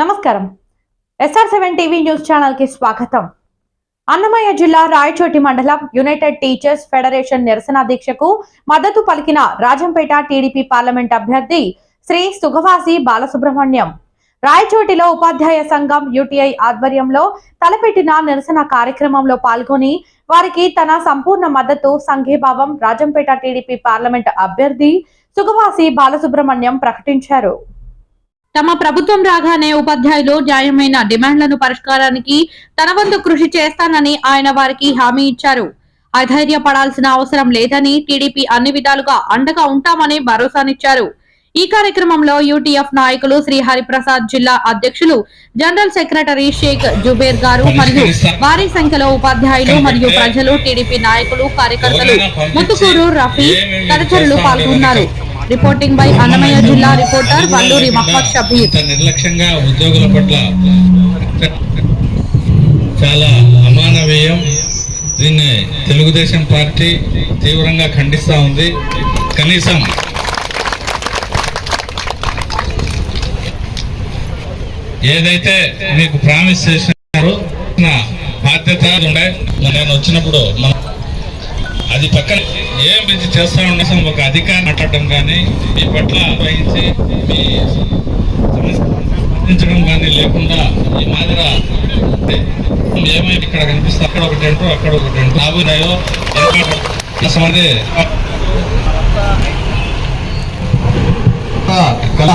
నమస్కారం. S R seven TV news ఛానల్కి స్వాగతం. అన్నమయ్య జిల్లా రాయచోటి మండలం యునైటెడ్ టీచర్స్ ఫెడరేషన్ నిరసన దీక్షకు మద్దతు పలికిన రాజంపేట టీడీపీ పార్లమెంట్ అభ్యర్థి శ్రీ సుగవాసి బాలసుబ్రహ్మణ్యం. రాయచోటిలో ఉపాధ్యాయ సంఘం యూటీఐ ఆధ్వర్యంలో తలపెట్టిన నిరసన కార్యక్రమంలో పాల్గొని వారికి తన సంపూర్ణ మద్దతు సంఘీభావం రాజంపేట టీడీపీ పార్లమెంట్ అభ్యర్థి సుగవాసి బాలసుబ్రహ్మణ్యం ప్రకటించారు. తమ ప్రభుత్వం రాగానే ఉపాధ్యాయులు న్యాయమైన డిమాండ్లను పరిష్కారానికి తన వంతు కృషి చేస్తానని ఆయన వారికి హామీ ఇచ్చారు. అధైర్యపడాల్సిన అవసరం లేదని టీడీపీ అన్ని విధాలుగా అండగా ఉంటామని భరోసానిచ్చారు. ఈ కార్యక్రమంలో యూటీఎఫ్ నాయకులు శ్రీ హరిప్రసాద్ జిల్లా అధ్యక్షులు జనరల్ సెక్రటరీ షేక్ జుబేర్ గారు మరియు భారీ సంఖ్యలో ఉపాధ్యాయులు మరియు ప్రజలు టీడీపీ నాయకులు కార్యకర్తలు ముత్తుకూరు రఫీ తదితరులు పాల్గొన్నారు. రిపోర్టింగ్ బై అన్నమయ్య జిల్లా రిపోర్టర్ వల్లూరి మహమ్మద్ షబీర్ నిర్లక్ష్యంగా ఉద్యోగుల పట్ల చాలా అమానవీయం. దీన్ని తెలుగుదేశం పార్టీ తీవ్రంగా ఖండిస్తా ఉంది. కనీసం ఏదైతే మీకు ప్రామిస్ చేసినారో నా బాధ్యత ఉండే. నేను వచ్చినప్పుడు మన అది పక్కన ఏం మంచి చేస్తా ఉండేసాం ఒక అధికారం మాట్లాడటం కానీ మీ పట్ల వహించి మీ సమస్యలు కానీ లేకుండా ఈ మాదిర ఏమైనా ఇక్కడ కనిపిస్తే అక్కడ ఒకటి అంటూ అక్కడ ఒకటి అంటూ రాబోయాయో అసలు కళ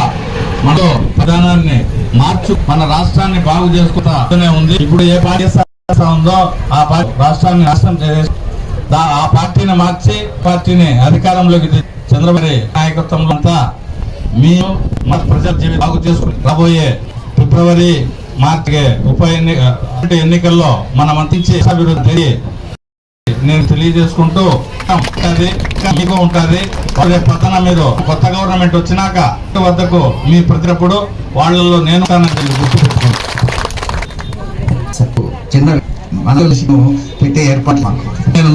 మన ప్రధానాన్ని మార్చు మన రాష్ట్రాన్ని బాగు చేసుకుంటా ఉంది. ఇప్పుడు ఏ పార్టీ ఉందో ఆ పార్టీ రాష్ట్రాన్ని నాశనం చేసే ఆ పార్టీని మార్చి పార్టీని అధికారంలోకి చంద్రబాబు నాయకత్వంలో అంతా మీరు మా ప్రజల జీవితం బాగు చేసుకుని రాబోయే ఫిబ్రవరి మార్చి ఉప ఎన్నిక ఎన్నికల్లో మనం అందించే అభివృద్ధి నేను తెలియజేసుకుంటూ ఉంటుంది. మీకు ఉంటుంది. రేపు పక్కన మీరు కొత్త గవర్నమెంట్ వచ్చినాక వద్దకు మీ ప్రతిరప్పుడు వాళ్ళలో నేను గుర్తుపెట్టుకుంటాను చిన్న మనసు పెట్టే ఏర్పాట్లు నేను